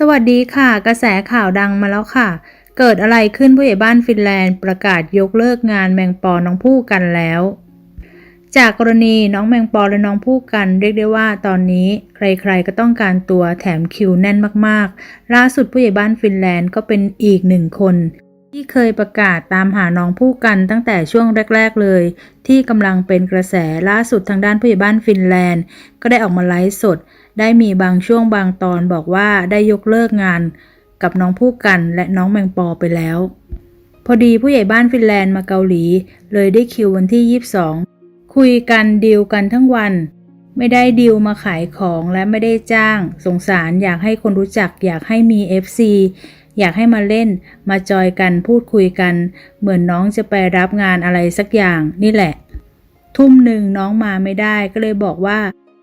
สวัสดีค่ะ กระแสข่าวดังมาแล้วค่ะ เกิดอะไรขึ้นผู้ใหญ่บ้านฟินแลนด์ประกาศยกเลิกงานแมงปอน้องผู้กันแล้ว จากกรณีน้องแมงปอและน้องผู้กันเรียกได้ว่าตอนนี้ใครๆก็ต้องการตัวแถมคิวแน่นมากๆ ล่าสุดผู้ใหญ่บ้านฟินแลนด์ก็เป็นอีกหนึ่งคน ที่เคยประกาศตามหาน้องผู้กันตั้งแต่ช่วงแรก ๆ เลย ที่กำลังเป็นกระแสล่าสุดทางด้านผู้ใหญ่บ้านฟินแลนด์ ก็ได้ออกมาไลฟ์สด ได้มีบางช่วงบางตอนบอกว่าได้ยกเลิกงาน กับน้องผู้กันและน้องแมงปอไปแล้ว พอดีผู้ใหญ่บ้านฟินแลนด์มาเกาหลี เลยได้คิววันที่ 22 คุยกันดีลกันทั้งวัน ไม่ได้ดีลมาขายของและไม่ได้จ้าง สงสารอยากให้คนรู้จักอยากให้มี FC อยากให้มาเล่น มาจอยกันพูดคุยกัน เหมือนน้องจะไปรับงานอะไรสักอย่างนี่แหละ ทุ่มหนึ่งน้องมาไม่ได้ก็เลยบอกว่า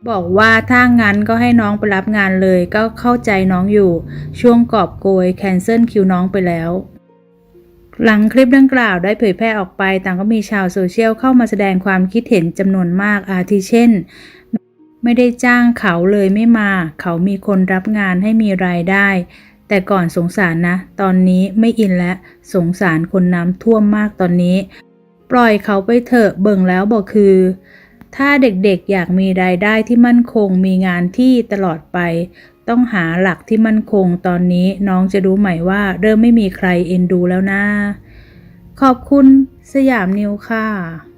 บอกว่าถ้างั้นก็ให้น้องไปรับงานเลยก็เข้าใจน้องอยู่ ช่วงกอบโกยแคนเซิลคิวน้องไปแล้วหลังคลิปดังกล่าวได้เผยแพร่ออกไป ต่างก็มีชาวโซเชียลเข้ามาแสดงความคิดเห็นจำนวนมาก อาทิเช่น ไม่ได้จ้างเขาเลยไม่มา เขามีคนรับงานให้มีรายได้ แต่ก่อนสงสารนะ ตอนนี้ไม่อินแล้วสงสารคนน้ำท่วมมากตอนนี้ ปล่อยเขาไปเถอะเบิ่งแล้วบอกคือ ถ้าเด็กๆอยากมีรายได้ที่มั่นคงมีงานที่ตลอดไป ต้องหาหลักที่มั่นคงตอนนี้น้องจะรู้ใหมว่า เริ่มไม่มีใครเอ็นดูแล้วนะ ขอบคุณสยามนิวค่ะ